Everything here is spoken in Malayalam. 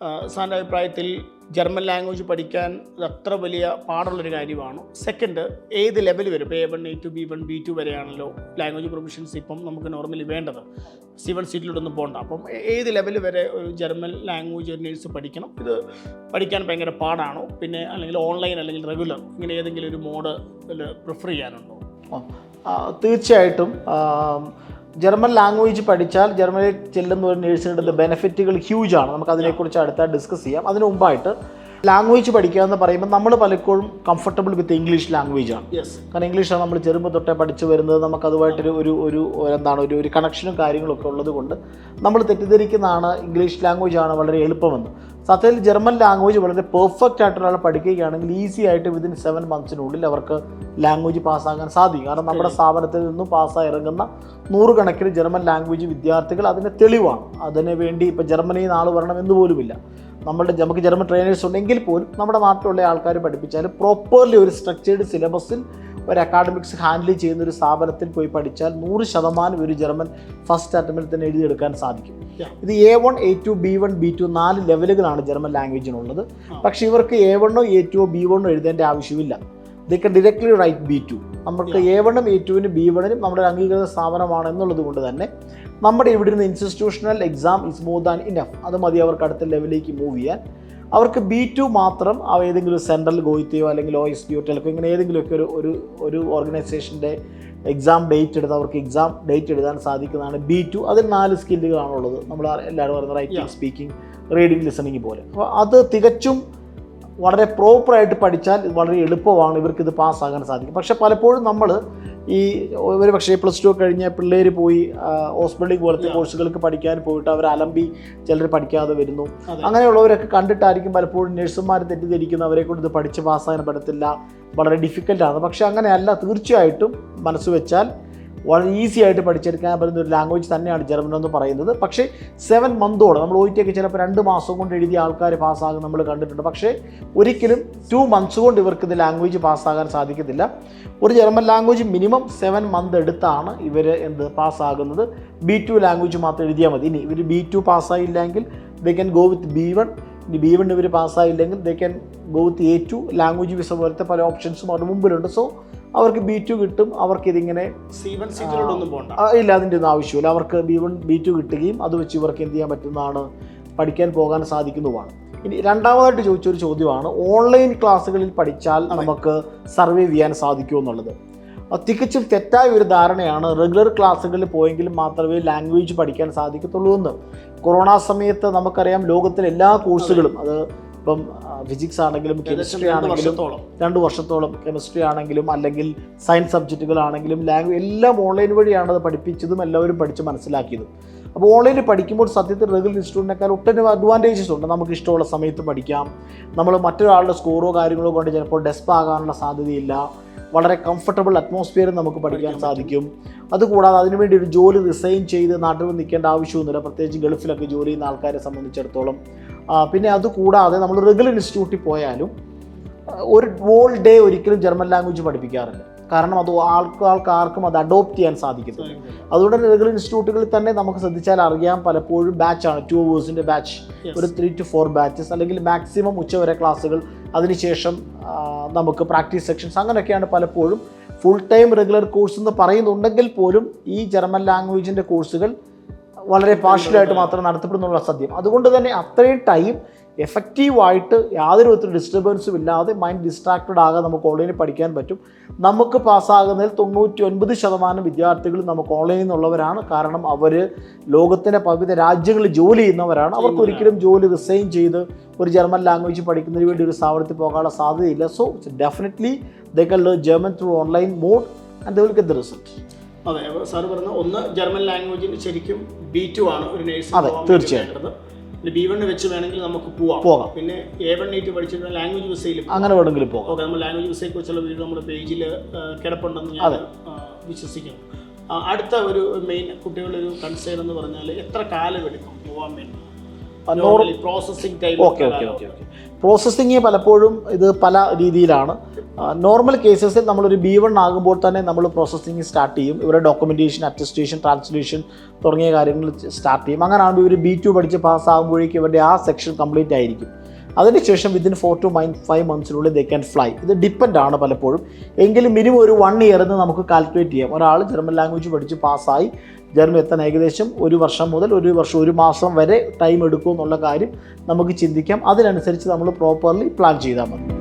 സാറിന്റെ അഭിപ്രായത്തിൽ ജർമ്മൻ ലാംഗ്വേജ് പഠിക്കാൻ അത്ര വലിയ പാടുള്ളൊരു കാര്യമാണ്. സെക്കൻഡ് ഏത് ലെവൽ വരും? ഇപ്പോൾ A one A two B one B two വരെയാണല്ലോ language professions ഇപ്പം നമുക്ക് നോർമലി വേണ്ടത്. സി വൺ സീറ്റിലൂടെ പോകണ്ട അപ്പം ഏത് ലെവൽ വരെ ഒരു ജർമ്മൻ ലാംഗ്വേജ് ഒരു നേഴ്സ് പഠിക്കണം? ഇത് പഠിക്കാൻ ഭയങ്കര പാടാണോ? പിന്നെ അല്ലെങ്കിൽ ഓൺലൈൻ അല്ലെങ്കിൽ റെഗുലർ ഇങ്ങനെ ഏതെങ്കിലും ഒരു മോഡ് പ്രിഫർ ചെയ്യാനുണ്ടോ? തീർച്ചയായിട്ടും ജർമ്മൻ ലാംഗ്വേജ് പഠിച്ചാൽ ജർമ്മനിൽ ചെല്ലുന്ന ഒരു നേഴ്സിനുള്ള ബെനിഫിറ്റുകൾ ഹ്യൂജ് ആണ്. നമുക്ക് അതിനെക്കുറിച്ച് അടുത്ത ഡിസ്കസ് ചെയ്യാം. അതിന് മുമ്പായിട്ട് ലാംഗ്വേജ് പഠിക്കുക എന്ന് പറയുമ്പോൾ നമ്മൾ പലപ്പോഴും കംഫർട്ടബിൾ വിത്ത് ഇംഗ്ലീഷ് ലാംഗ്വേജ് ആണ്. യെസ് കാരണം ഇംഗ്ലീഷാണ് നമ്മൾ ചെറുപ്പം തൊട്ടേ പഠിച്ചു വരുന്നത്. നമുക്ക് അതുമായിട്ടൊരു ഒരു ഒരു ഒരു എന്താണ് ഒരു ഒരു കണക്ഷനും കാര്യങ്ങളൊക്കെ ഉള്ളത് കൊണ്ട് നമ്മൾ തെറ്റിദ്ധരിക്കുന്നതാണ് ഇംഗ്ലീഷ് ലാംഗ്വേജ് ആണ് വളരെ എളുപ്പമെന്ന്. സത്യത്തിൽ ജർമ്മൻ ലാംഗ്വേജ് വളരെ പെർഫെക്റ്റ് ആയിട്ട് ഒരാൾ പഠിക്കുകയാണെങ്കിൽ ഈസി ആയിട്ട് വിതിൻ സെവൻ മന്ത്സിനുള്ളിൽ അവർക്ക് ലാംഗ്വേജ് പാസ്സാകാൻ സാധിക്കും. കാരണം നമ്മുടെ സ്ഥാപനത്തിൽ നിന്നും പാസ്സായി ഇറങ്ങുന്ന നൂറുകണക്കിന് ജർമ്മൻ ലാംഗ്വേജ് വിദ്യാർത്ഥികൾ അതിന് തെളിവാണ്. അതിന് വേണ്ടി ഇപ്പോൾ ജർമ്മനിയിൽ നാൾ വരണം എന്ന് പോലുമില്ല. നമ്മളുടെ നമുക്ക് ജർമ്മൻ ട്രെയിനേഴ്സ് ഉണ്ടെങ്കിൽ പോലും നമ്മുടെ നാട്ടിലുള്ള ആൾക്കാർ പഠിപ്പിച്ചാൽ പ്രോപ്പർലി ഒരു സ്ട്രക്ചേർഡ് സിലബസിൽ ഒരു അക്കാഡമിക്സ് ഹാൻഡിൽ ചെയ്യുന്ന ഒരു സ്ഥാപനത്തിൽ പോയി പഠിച്ചാൽ നൂറ് ശതമാനം ഒരു ജർമ്മൻ ഫസ്റ്റ് അറ്റംപ്റ്റിൽ തന്നെ എഴുതിയെടുക്കാൻ സാധിക്കും. ഇത് A one A two B one B two നാല് ലെവലുകളാണ് ജർമ്മൻ ലാംഗ്വേജിനുള്ളത്. പക്ഷേ ഇവർക്ക് എ വണ്ണോ എ ടുവോ ബി വണ്ണോ എഴുതേണ്ട ആവശ്യമില്ല. They directly write B two നമുക്ക് എ വണ്ണും എ ടുവിനും ബി വണ്ണിനും നമ്മുടെ അംഗീകൃത സ്ഥാപനമാണ് എന്നുള്ളത് കൊണ്ട് തന്നെ നമ്മുടെ ഇവിടെ നിന്ന് institutional exam is more than enough അത് മതി അവർക്ക് അടുത്ത ലെവലിലേക്ക് മൂവ് ചെയ്യാൻ. അവർക്ക് ബി ടു മാത്രം ഏതെങ്കിലും സെൻട്രൽ ഗോയിത്തയോ അല്ലെങ്കിൽ ഒ എസ് ബി ഒ ടെലക്കോ ഇങ്ങനെ ഏതെങ്കിലുമൊക്കെ ഒരു ഒരു ഒരു ഓർഗനൈസേഷന്റെ എക്സാം ഡേറ്റ് എടുത്ത് അവർക്ക് എക്സാം ഡേറ്റ് എഴുതാൻ സാധിക്കുന്നതാണ് ബി ടു അതിൽ നാല് സ്കില്ലുകളാണുള്ളത് നമ്മൾ എല്ലാവരും പറയുന്നത് റൈറ്റിംഗ് സ്പീക്കിംഗ് റീഡിംഗ് ലിസണിങ് പോലെ. അപ്പോൾ അത് തികച്ചും വളരെ പ്രോപ്പറായിട്ട് പഠിച്ചാൽ വളരെ എളുപ്പമാണ് ഇവർക്ക് ഇത് പാസ്സാകാൻ സാധിക്കും. പക്ഷെ പലപ്പോഴും നമ്മൾ ഈ ഒരു പക്ഷേ പ്ലസ് ടു കഴിഞ്ഞ പിള്ളേർ പോയി ഹോസ്പിറ്റലിൽ പോലത്തെ കോഴ്സുകൾക്ക് പഠിക്കാൻ പോയിട്ട് അവർ അലമ്പി ചിലർ പഠിക്കാതെ വരുന്നു. അങ്ങനെയുള്ളവരൊക്കെ കണ്ടിട്ടായിരിക്കും പലപ്പോഴും നഴ്സുമാർ തെറ്റിദ്ധരിക്കുന്ന അവരെ കൊണ്ട് ഇത് പഠിച്ച് പാസ്സാകാൻ പറ്റത്തില്ല. വളരെ ഡിഫിക്കൽട്ടാണ് പക്ഷെ അങ്ങനെയല്ല തീർച്ചയായിട്ടും മനസ്സ് വെച്ചാൽ വളരെ ഈസി ആയിട്ട് പഠിച്ചെടുക്കാൻ പറ്റുന്ന ഒരു ലാംഗ്വേജ് തന്നെയാണ് ജർമ്മൻ എന്ന് പറയുന്നത്. പക്ഷേ സെവൻ മന്തോടെ നമ്മൾ ഒ ടി ഒക്കെ ചിലപ്പോൾ രണ്ട് മാസം കൊണ്ട് എഴുതിയ ആൾക്കാർ പാസ്സാകും നമ്മൾ കണ്ടിട്ടുണ്ട്. പക്ഷേ ഒരിക്കലും ടു മന്ത്സ് കൊണ്ട് ഇവർക്ക് ഇത് ലാംഗ്വേജ് പാസ്സാകാൻ സാധിക്കത്തില്ല. ഒരു German language minimum seven month എടുത്താണ് ഇവർ എന്ത് പാസ്സാകുന്നത് ബി ടു ലാംഗ്വേജ് മാത്രം എഴുതിയാൽ മതി. ഇനി ഇവർ B two പാസ്സായില്ലെങ്കിൽ they can go with B one ഇനി ബി വൺ ഇവർ പാസ്സായില്ലെങ്കിൽ they can go with A two language visa പോലത്തെ പല ഓപ്ഷൻസും അവരുടെ മുമ്പിലുണ്ട്. സോ അവർക്ക് ബി ടു കിട്ടും അവർക്ക് ഇതിങ്ങനെ സി വൺ സീറ്റിലൂടെ പോകണ്ട ഇല്ല അതിന്റെ ഒന്നും ആവശ്യമില്ല. അവർക്ക് ബി വൺ ബി ടു കിട്ടുകയും അത് വെച്ച് ഇവർക്ക് എന്ത് ചെയ്യാൻ പറ്റുന്നതാണ് പഠിക്കാൻ പോകാൻ സാധിക്കുന്നതുമാണ്. ഇനി രണ്ടാമതായിട്ട് ചോദിച്ച ഒരു ചോദ്യമാണ് ഓൺലൈൻ ക്ലാസ്സുകളിൽ പഠിച്ചാൽ നമുക്ക് സർവേ ചെയ്യാൻ സാധിക്കുമോ എന്നുള്ളത്? തികച്ചും തെറ്റായ ഒരു ധാരണയാണ് റെഗുലർ ക്ലാസ്സുകളിൽ പോയെങ്കിൽ മാത്രമേ ലാംഗ്വേജ് പഠിക്കാൻ സാധിക്കത്തുള്ളൂ എന്ന്. കൊറോണ സമയത്ത് നമുക്കറിയാം ലോകത്തിലെ എല്ലാ കോഴ്സുകളും അത് ഇപ്പം ഫിസിക്സ് ആണെങ്കിലും കെമിസ്ട്രി ആണെങ്കിലും രണ്ട് വർഷത്തോളം കെമിസ്ട്രി ആണെങ്കിലും അല്ലെങ്കിൽ സയൻസ് സബ്ജക്റ്റുകളാണെങ്കിലും ലാംഗ്വേജ് എല്ലാം ഓൺലൈൻ വഴിയാണ് അത് പഠിപ്പിച്ചതും എല്ലാവരും പഠിച്ച് മനസ്സിലാക്കിയതും. അപ്പോൾ ഓൺലൈനിൽ പഠിക്കുമ്പോൾ സത്യത്തിൽ റെഗുലർ ഇൻസ്റ്റിറ്റ്യൂട്ടിനേക്കാൾ ഒട്ടനവധി അഡ്വാന്റേജസ് ഉണ്ട്. നമുക്ക് ഇഷ്ടമുള്ള സമയത്ത് പഠിക്കാം. നമ്മൾ മറ്റൊരാളുടെ സ്കോറോ കാര്യങ്ങളോ കൊണ്ട് ചിലപ്പോൾ ഡെസ്പ് ആകാനുള്ള സാധ്യതയില്ല. വളരെ കംഫർട്ടബിൾ അറ്റ്മോസ്ഫിയറിൽ നമുക്ക് പഠിക്കാൻ പഠിക്കാൻ സാധിക്കും. അതുകൂടാതെ അതിനുവേണ്ടി ഒരു ജോലി റിസൈൻ ചെയ്ത് നാട്ടിൽ നിൽക്കേണ്ട ആവശ്യമൊന്നുമില്ല. പ്രത്യേകിച്ച് ഗൾഫിലൊക്കെ ജോലി ചെയ്യുന്ന ആൾക്കാരെ സംബന്ധിച്ചിടത്തോളം. പിന്നെ അതുകൂടാതെ നമ്മൾ റെഗുലർ ഇൻസ്റ്റിറ്റ്യൂട്ടിൽ പോയാലും ഒരു വോൾ ഡേ ഒരിക്കലും ജർമ്മൻ ലാംഗ്വേജ് പഠിപ്പിക്കാറില്ല. കാരണം അത് ആൾക്കാർക്ക് ആർക്കും അത് അഡോപ്റ്റ് ചെയ്യാൻ സാധിക്കത്തില്ല. അതുകൊണ്ട് തന്നെ റെഗുലർ ഇൻസ്റ്റിറ്റ്യൂട്ടുകളിൽ തന്നെ നമുക്ക് ശ്രദ്ധിച്ചാൽ അറിയാം പലപ്പോഴും ബാച്ചാണ് ടു അവേഴ്സിന്റെ ബാച്ച് ഒരു ത്രീ ടു ഫോർ ബാച്ചസ് അല്ലെങ്കിൽ മാക്സിമം ഉച്ചവരെ ക്ലാസ്സുകൾ. അതിനുശേഷം നമുക്ക് പ്രാക്ടീസ് സെക്ഷൻസ് അങ്ങനെയൊക്കെയാണ് പലപ്പോഴും ഫുൾ ടൈം റെഗുലർ കോഴ്സ് എന്ന് പറയുന്നുണ്ടെങ്കിൽ പോലും ഈ ജർമ്മൻ ലാംഗ്വേജിന്റെ കോഴ്സുകൾ വളരെ പാർഷ്യലായിട്ട് മാത്രം നടത്തപ്പെടുന്നുള്ള സദ്യം. അതുകൊണ്ട് തന്നെ അത്രയും ടൈം എഫക്റ്റീവായിട്ട് യാതൊരു വിധത്തിലും ഡിസ്റ്റർബൻസും ഇല്ലാതെ മൈൻഡ് ഡിസ്ട്രാക്റ്റഡ് ആകാതെ നമുക്ക് ഓൺലൈനിൽ പഠിക്കാൻ പറ്റും. നമുക്ക് പാസ്സാകുന്നതിൽ തൊണ്ണൂറ്റി ഒൻപത് ശതമാനം വിദ്യാർത്ഥികൾ നമുക്ക് ഓൺലൈനിൽ നിന്നുള്ളവരാണ്. കാരണം അവർ ലോകത്തിന്റെ പവിധ രാജ്യങ്ങളിൽ ജോലി ചെയ്യുന്നവരാണ്. അവർക്ക് ഒരിക്കലും ജോലി റിസൈൻ ചെയ്ത് ഒരു ജർമ്മൻ ലാംഗ്വേജ് പഠിക്കുന്നതിന് വേണ്ടി ഒരു സ്ഥാപനത്തിൽ പോകാനുള്ള സാധ്യതയില്ല. So definitely they can learn German through online mode and they will get the result അതെ അപ്പോൾ സാറ് പറഞ്ഞ ഒന്ന് ജർമ്മൻ ലാംഗ്വേജിന് ശരിക്കും ബി ടു ആണ് ഒരു നേഴ്സ് അതെ, തീർച്ചയായും. ബി വൺ വെച്ച് വേണമെങ്കിൽ നമുക്ക് പോവാം. പോകാം. പിന്നെ എ വൺ എയ്റ്റ് പഠിച്ചിട്ട് ലാംഗ്വേജ് വിസയിൽ അങ്ങനെ വേണമെങ്കിലും പോകാം. ഓക്കെ നമ്മൾ ലാംഗ്വേജ് വിസയെ കുറിച്ചുള്ള വീഡിയോ നമ്മുടെ പേജിൽ കിടപ്പുണ്ടെന്ന് ഞാൻ വിശ്വസിക്കുന്നു. അടുത്ത ഒരു മെയിൻ കുട്ടികളുടെ ഒരു കൺസേൺ എന്ന് പറഞ്ഞാൽ എത്ര കാലം എടുക്കും പോവാൻ വേണ്ടി? Processing time okay okay okay okay. Processing പലപ്പോഴും ഇത് പല രീതിയിലാണ്. നോർമൽ കേസസിൽ നമ്മളൊരു ബി വൺ ആകുമ്പോൾ തന്നെ നമ്മൾ പ്രോസസ്സിങ് സ്റ്റാർട്ട് ചെയ്യും. ഇവരുടെ ഡോക്യുമെന്റേഷൻ അറ്റസ്റ്റേഷൻ ട്രാൻസ്ലേഷൻ തുടങ്ങിയ കാര്യങ്ങൾ സ്റ്റാർട്ട് ചെയ്യും. അങ്ങനെ ആകുമ്പോൾ ഇവർ ബി ടു പഠിച്ച് പാസ്സാകുമ്പോഴേക്കും ഇവരുടെ ആ സെക്ഷൻ കംപ്ലീറ്റ് ആയിരിക്കും. അതിനുശേഷം within four to mine five മന്ത്സിനുള്ളിൽ they can fly ഇത് ഡിപ്പെൻഡ് ആണ് പലപ്പോഴും. എങ്കിലും മിനിമം ഒരു വൺ ഇയർ എന്ന് നമുക്ക് കാൽക്കുലേറ്റ് ചെയ്യാം. ഒരാൾ ജർമ്മൻ ലാംഗ്വേജ് പഠിച്ച് പാസ്സായി ജർമ്മൻ എത്താൻ ഏകദേശം ഒരു വർഷം മുതൽ ഒരു വർഷം ഒരു മാസം വരെ ടൈം എടുക്കും എന്നുള്ള കാര്യം നമുക്ക് ചിന്തിക്കാം. അതിനനുസരിച്ച് നമ്മൾ പ്രോപ്പർലി പ്ലാൻ ചെയ്താൽ മതി.